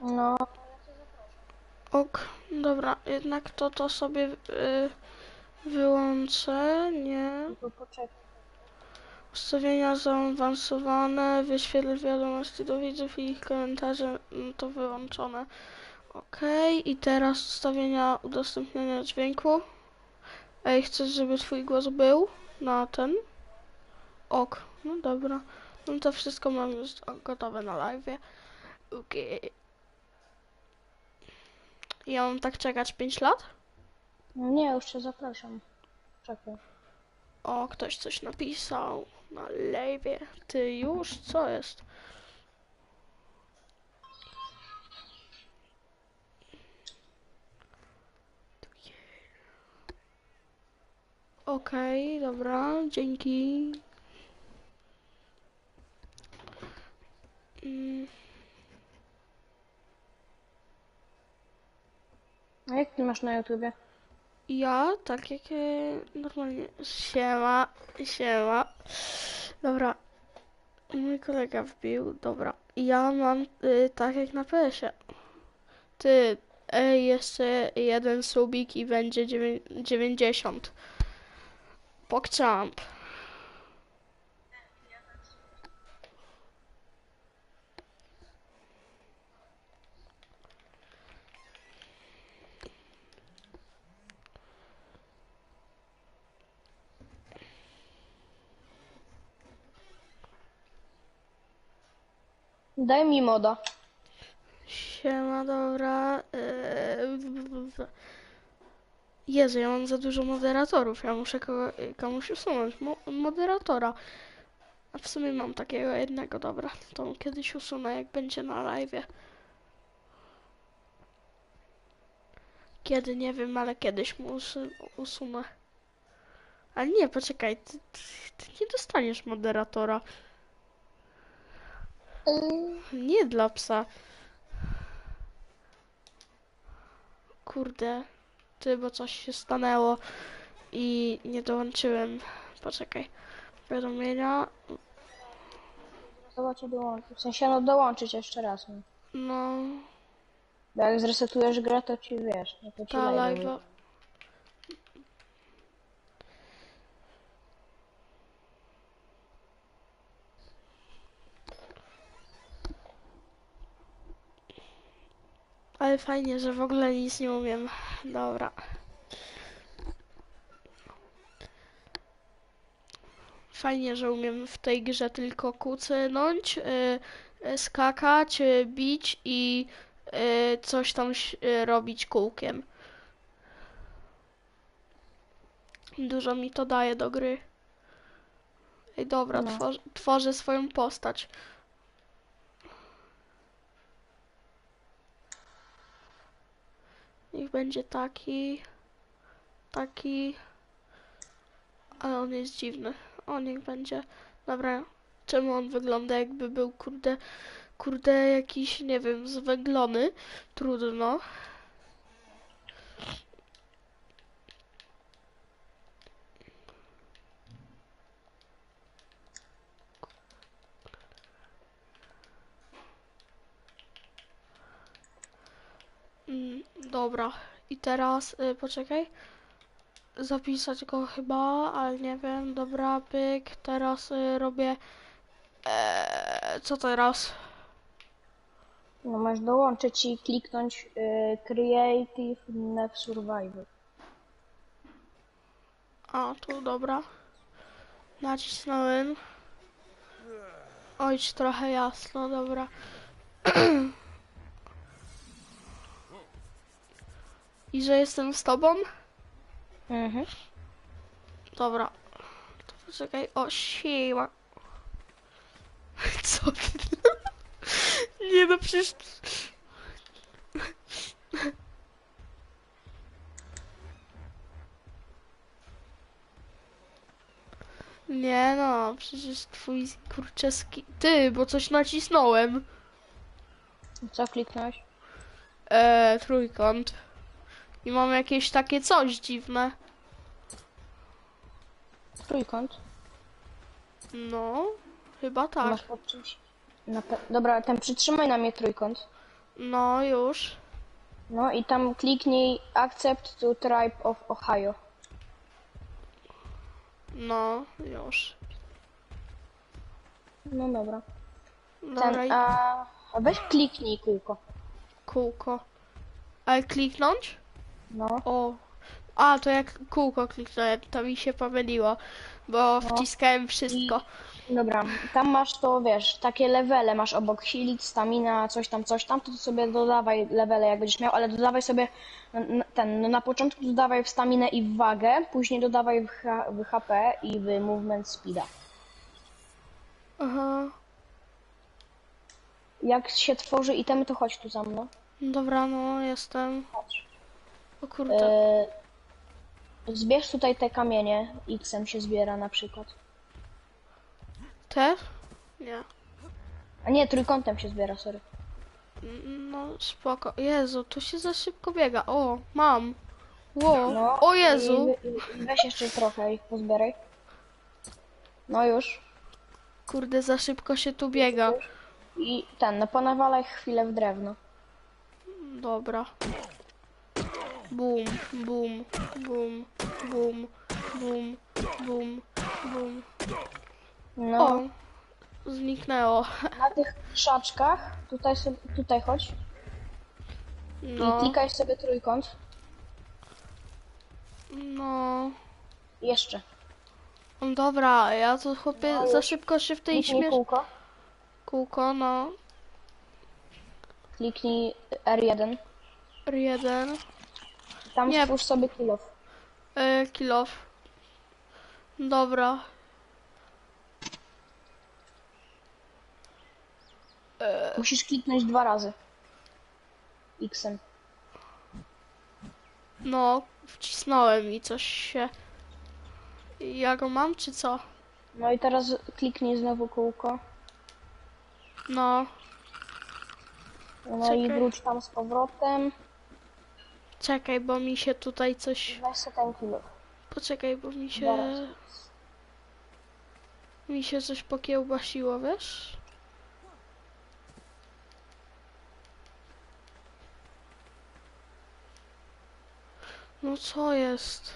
No, Ok, dobra, jednak to to sobie y, wyłączę, nie. poczekaj. Ustawienia zaawansowane, wyświetl wiadomości do widzów i ich komentarze, mm, to wyłączone. Ok, i teraz ustawienia udostępniania dźwięku. Ej, chcesz, żeby twój głos był na ten? Ok, no dobra. No to wszystko mam już gotowe na live. Okej. Ja mam tak czekać 5 lat? No nie, już cię zapraszam. Czekaj. O, ktoś coś napisał na lewie. Ty już? Co jest? Okej, dobra, dzięki. Mm, A jak ty masz na YouTubie? Ja, tak jak e, normalnie. Siema, siema. Dobra. Mój kolega wbił, dobra. Ja mam y, tak jak na PS-ie. Ty, ej, jeszcze jeden subik i będzie dziewię- 90. Pokchamp. Daj mi moda. Siema, dobra. Eee, Jezu, ja mam za dużo moderatorów. Ja muszę kogo, komuś usunąć mo moderatora. A w sumie mam takiego jednego, dobra. To kiedyś usunę, jak będzie na live. Kiedy, nie wiem, ale kiedyś mu usu- usunę. Ale nie, poczekaj, ty, ty, ty nie dostaniesz moderatora. Nie dla psa. Kurde, ty, bo coś się stanęło i nie dołączyłem. Poczekaj. Powiadomienia. Zobacz, dołączyć. W sensie, no dołączyć jeszcze raz. No. No, Bo jak zresetujesz grę, to ci wiesz. No to ci ta live. Ale fajnie, że w ogóle nic nie umiem. Dobra. Fajnie, że umiem w tej grze tylko kucnąć, y, y, skakać, y, bić i y, coś tam ś- y, robić kółkiem. Dużo mi to daje do gry. Ej, dobra, No. tworzę swoją postać. Niech będzie taki, taki, ale on jest dziwny. O, niech będzie, dobra, czemu on wygląda jakby był, kurde, kurde, jakiś, nie wiem, zwęglony? Trudno. Mm, dobra. I teraz, y, poczekaj. Zapisać go chyba, ale nie wiem. Dobra, pyk. Teraz y, robię... E, co teraz? No masz dołączyć i kliknąć y, Creative Nev Survivor. A, tu dobra. Nacisnąłem. Ojcz, trochę jasno, dobra. I że jestem z tobą? Mhm. Dobra. To poczekaj. O, siła. Co ty? Nie no, przecież... Nie no, przecież twój kurczę ski... Ty, bo coś nacisnąłem. Co kliknąłeś? E, trójkąt. I mam jakieś takie coś dziwne. Trójkąt. No, chyba tak. Masz pod czymś. Na pe... Dobra, ten przytrzymaj na mnie trójkąt. No, już. No i tam kliknij Accept to Tribe of Ohio. No, już. No dobra. Dobra, Ten, i a, a weź kliknij kółko. kółko. Ale kliknąć? No. O. A, to jak kółko kliknąłem, to mi się pomyliło, bo wciskałem wszystko. Dobra, tam masz to, wiesz, takie levele masz obok healing, stamina, coś tam, coś tam, to sobie dodawaj levele jak będziesz miał, ale dodawaj sobie n- ten, no na początku dodawaj w staminę i w wagę, później dodawaj w, H- w HP i w movement speeda. Aha. Jak się tworzy itemy, to chodź tu za mną. Dobra, no, jestem. Chodź. O kurde. E, zbierz tutaj te kamienie, X-em się zbiera na przykład. Te? Nie. A nie, trójkątem się zbiera, sorry. No, spoko. Jezu, tu się za szybko biega. O, mam. Ło. No, O Jezu. I, i, i weź jeszcze trochę ich pozbieraj. No już. Kurde, za szybko się tu biega. I ten, no ponawalaj chwilę w drewno. Dobra. Bum, bum, bum, bum, bum, bum, bum. No, O, zniknęło. na tych krzaczkach, tutaj sobie, tutaj chodź i No, klikaj sobie trójkąt. no. Jeszcze. Dobra, ja to chłopie No, za szybko się w tej śmiesz... kółko, Kółko, no. kliknij R1. R1. Tam Nie. stwórz sobie kilof. E, kill off. Dobra. Musisz kliknąć dwa razy. X-em. No, wcisnąłem i coś się... Ja go mam, czy co? No i teraz kliknij znowu kółko. No, No i Czekaj. wróć tam z powrotem. Czekaj, bo mi się tutaj coś... Weź sobie ten. Poczekaj, bo mi się... Mi się coś pokiełbasiło, wiesz? No co jest?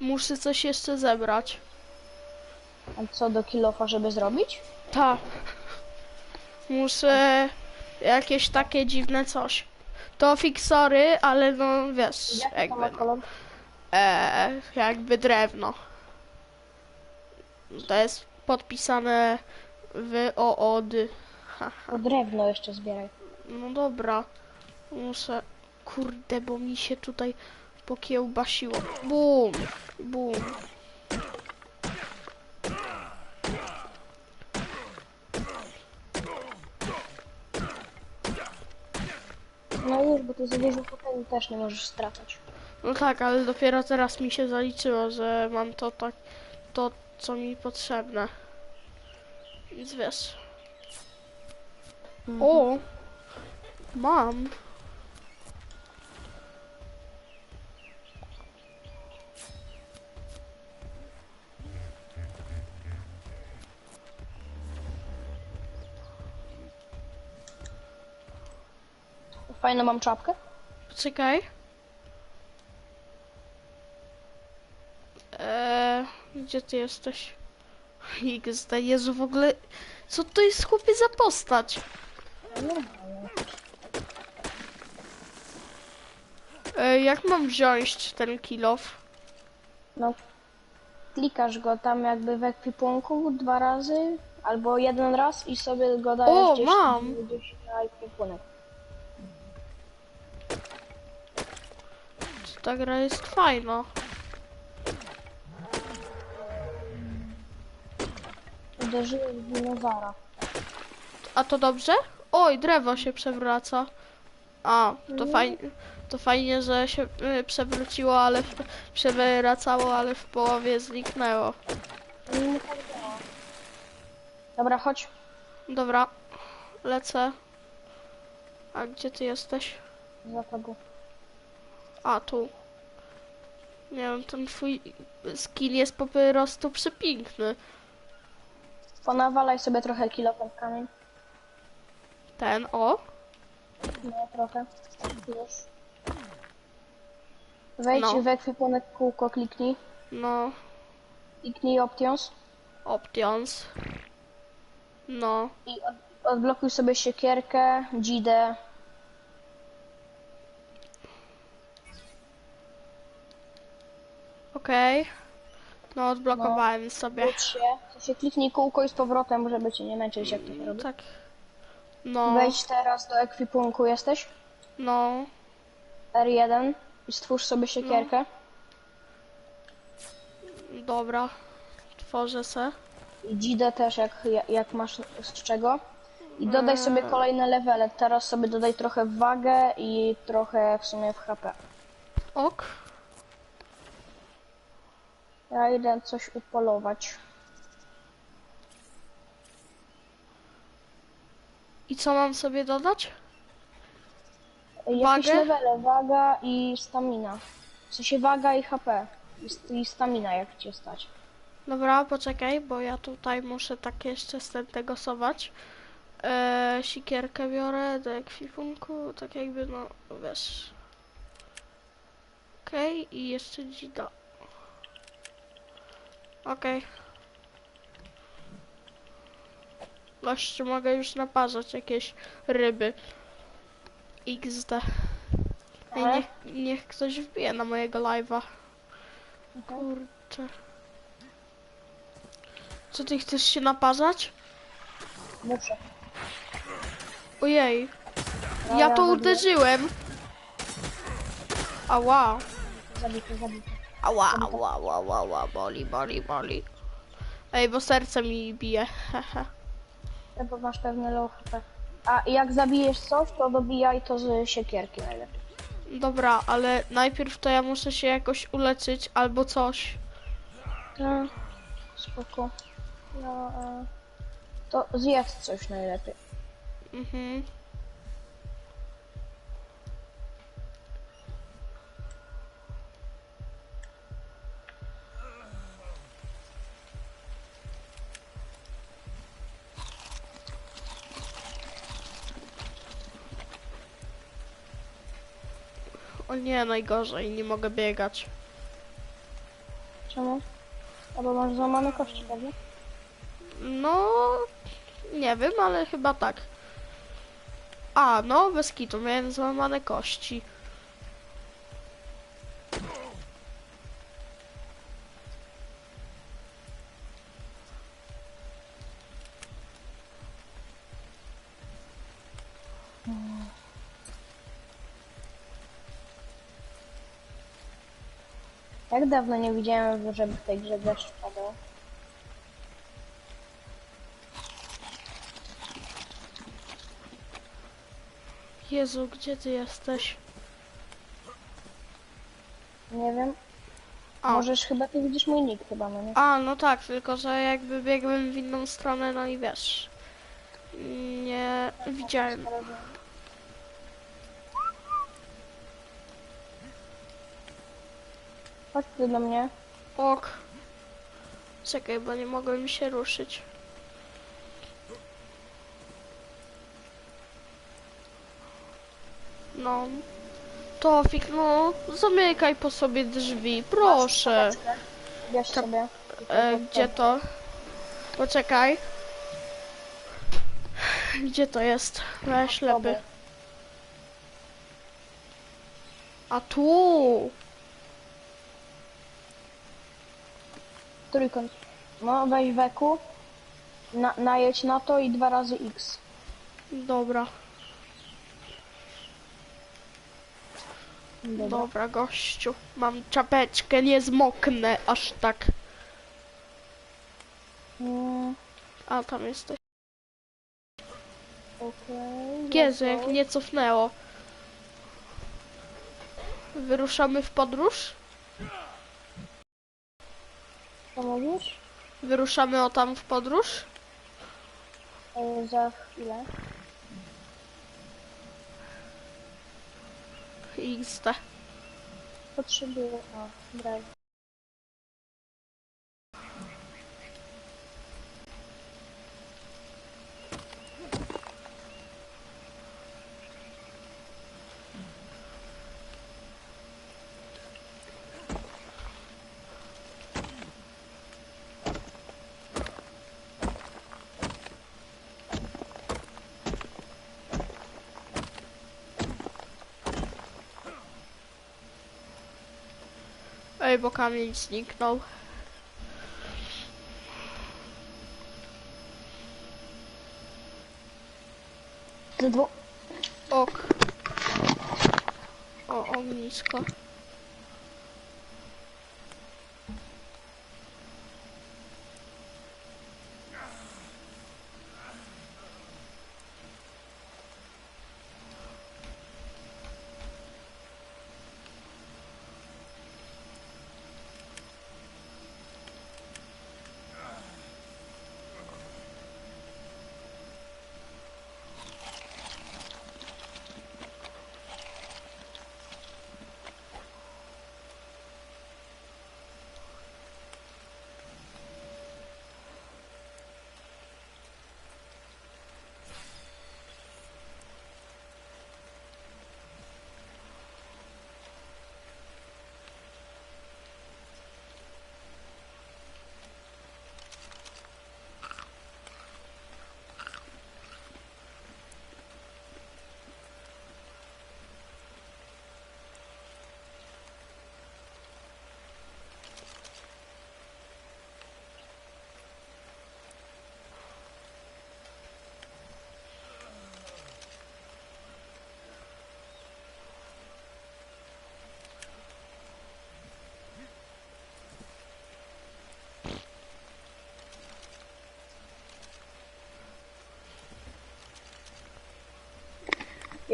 Muszę coś jeszcze zebrać. A co do kilofa, żeby zrobić? Tak. Muszę jakieś takie dziwne coś. To fiksory, ale no wiesz, jakby, no, e, jakby drewno. To jest podpisane w OOD. O drewno jeszcze zbieraj. No dobra, muszę, kurde, bo mi się tutaj pokiełbasiło. Bum, bum. No już, bo ty za dużo foteli też nie możesz stracać. No tak, ale dopiero teraz mi się zaliczyło, że mam to tak, to co mi potrzebne. Więc wiesz. O! Mam. Fajną mam czapkę. Czekaj. Eee, gdzie ty jesteś? XD, Jezu, w ogóle... Co to jest chłopie za postać? E, jak mam wziąć ten kilof? No, klikasz go tam jakby w ekwipunku dwa razy, albo jeden raz i sobie go dajesz O, gdzieś, mam. gdzieś na ekwipunek. Ta gra jest fajna. Uderzyłeś w dinozaura. A to dobrze? Oj, drzewo się przewraca. A, to fajnie. To fajnie, że się y, przewróciło, ale w, przewracało, ale w połowie zniknęło. Mm, tak. Dobra, chodź. Dobra, lecę. A gdzie ty jesteś? Za tobą. A, tu. Nie wiem, ten twój skin jest po prostu przepiękny. Ponawalaj sobie trochę kamień. Ten, o. No, trochę. Już. Wejdź No. w ekwipunek kółko, kliknij. No, Kliknij Options options. No, i od, odblokuj sobie siekierkę, dzidę. Okej. No, odblokowałem sobie. Wróć się. To się kliknij kółko i z powrotem, żeby cię nie męczyć, jak to się robi. Tak. No, Wejdź teraz do ekwipunku, jesteś? no, R1 i stwórz sobie siekierkę. dobra. Tworzę se. I dzidę też, jak, jak masz z czego. I dodaj sobie Mm. kolejne levele. Teraz sobie dodaj trochę wagę i trochę w sumie w HP. Ok. Ja idę coś upolować. I co mam sobie dodać? Jakieś Wagę? levele, waga i stamina. W sensie waga i HP. I, st- i stamina jak cię stać. Dobra, poczekaj, bo ja tutaj muszę tak jeszcze z ten tego sować. Eee, sikierkę biorę do ekwipunku, tak jakby, no, wiesz. Okej, i jeszcze dzida. Okej. Gościu, mogę już naparzać jakieś ryby. XD. Ej, Ale? niech, niech ktoś wbije na mojego live'a. Okay. Kurczę. Co ty chcesz się naparzać? Muszę. Ojej. No, Ja to uderzyłem. Ała. Zabity, zabity. Ała, ała, ała, ała, ała, boli, boli, boli. Ej, bo serce mi bije. Ja bo masz pewne low HP. A jak zabijesz coś, to dobijaj to z siekierki najlepiej. Dobra, ale najpierw to ja muszę się jakoś uleczyć albo coś. Tak, spoko. Ja, e, to zjedz coś najlepiej. Mhm. Nie, najgorzej, nie mogę biegać. Czemu? Albo masz złamane kości, prawda? No, nie wiem, ale chyba tak. A, no, bez kitu, miałem złamane kości. Dawno nie widziałem, żeby w tej grze deszcz padał. Jezu, gdzie ty jesteś? Nie wiem. A, Możesz chyba, ty widzisz mój nick chyba, no nie? a, no tak, tylko że jakby biegłem w inną stronę, no i wiesz. Nie widziałem. Chodź ty do mnie. Ok. Czekaj, bo nie mogłem się ruszyć. No. Tofik, no, zamykaj po sobie drzwi, proszę. Bierz sobie. E, gdzie to? Poczekaj. Gdzie to jest? Ja ślepy. A tu! Trójkąt. No, weź weku. Na, najedź na to i dwa razy X. Dobra, Dobra. dobra, gościu. Mam czapeczkę, nie zmoknę aż tak. Mm, A, tam jesteś. Okej. Jezu, jak go. mnie cofnęło. Wyruszamy w podróż? Mówisz? Wyruszamy o tam w podróż? E, za chwilę. XD. Potrzebuję. O, drive. Czekaj, bo kamień zniknął. Ok. O, ognisko.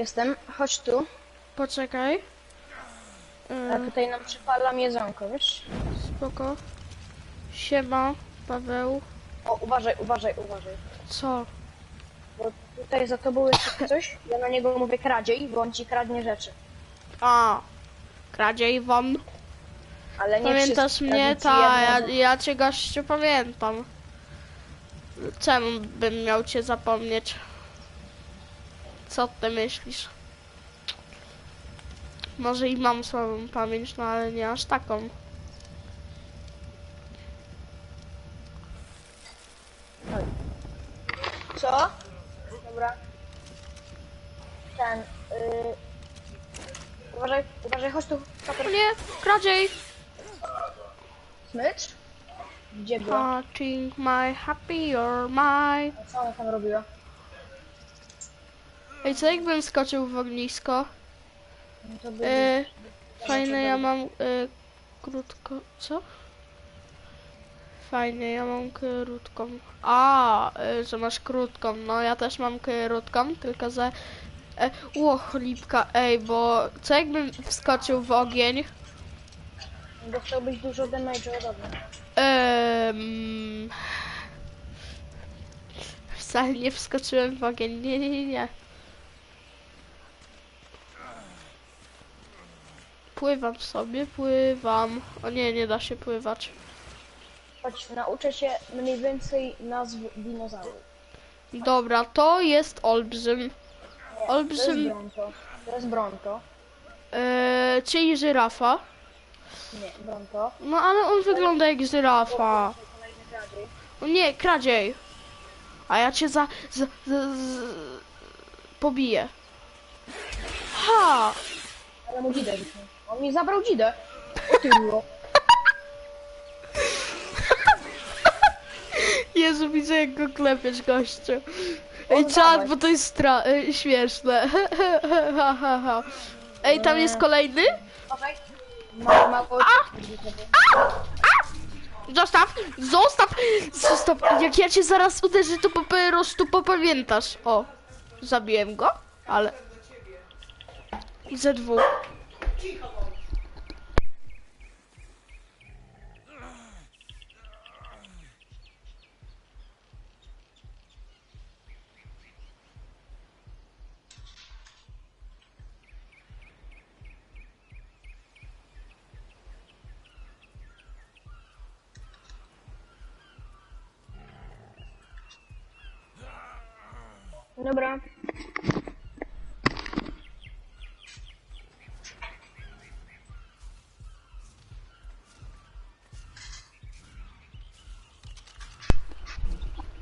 Jestem. Chodź tu. Poczekaj. A Yy, tutaj nam przypalam jedzonko, wiesz? spoko. Siema, Paweł. O, uważaj, uważaj, uważaj. Co? Bo tutaj za tobą jest coś, ja na niego mówię kradziej, bo on ci kradnie rzeczy. A, kradziej won. Ale nie Pamiętasz wszystkie, mnie? kradnie ci Ta, ja, ja cię gościu pamiętam. Czemu bym miał cię zapomnieć? Co ty myślisz? Może i mam słabą pamięć, no ale nie aż taką. Co? Dobra. Ten, yy... Uważaj, uważaj, chodź tu. O nie, kradziej! smycz? Gdzie była? Touching my happy you're my. A Co ona tam robiła? Ej, co jakbym skoczył w ognisko? No to by... Yy, fajne, ja mam yy, krótko. Co? Fajnie, ja mam krótką. A, y, że masz krótką. No ja też mam krótką, tylko że. E, ło, cholipka, ej, bo co jakbym wskoczył w ogień? Dostałbyś dużo damage'u ode mnie. Ehm, wcale nie wskoczyłem w ogień. Nie, nie, nie, nie. Pływam sobie, pływam. O nie, nie da się pływać. Chodź, nauczę cię mniej więcej nazw dinozaurów. Dobra, to jest olbrzym. Nie, To jest Olbrzym, Bronto. To jest Bronto. e, czyli żyrafa. Nie, Bronto. No ale on wygląda jak żyrafa. Kolejny. O nie, kradziej. A ja cię za... za, za, z pobiję. Ha! Ale mu rzucił. On mi zabrał dzidę. O ty było. Jezu, widzę jak go klepiesz, gościu. Ej, czad, dawaj. bo to jest stra- y, śmieszne. ha, ha, ha. Ej, tam jest kolejny? Uważaj. Ma, mało... Zostaw! Zostaw! Zostaw! Jak ja cię zaraz uderzę, to po prostu popamiętasz. O, zabiłem go, ale... I ze dwóch. Dobra.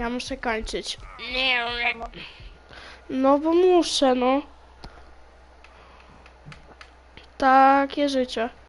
Ja muszę kończyć. No bo muszę, no. Takie życie.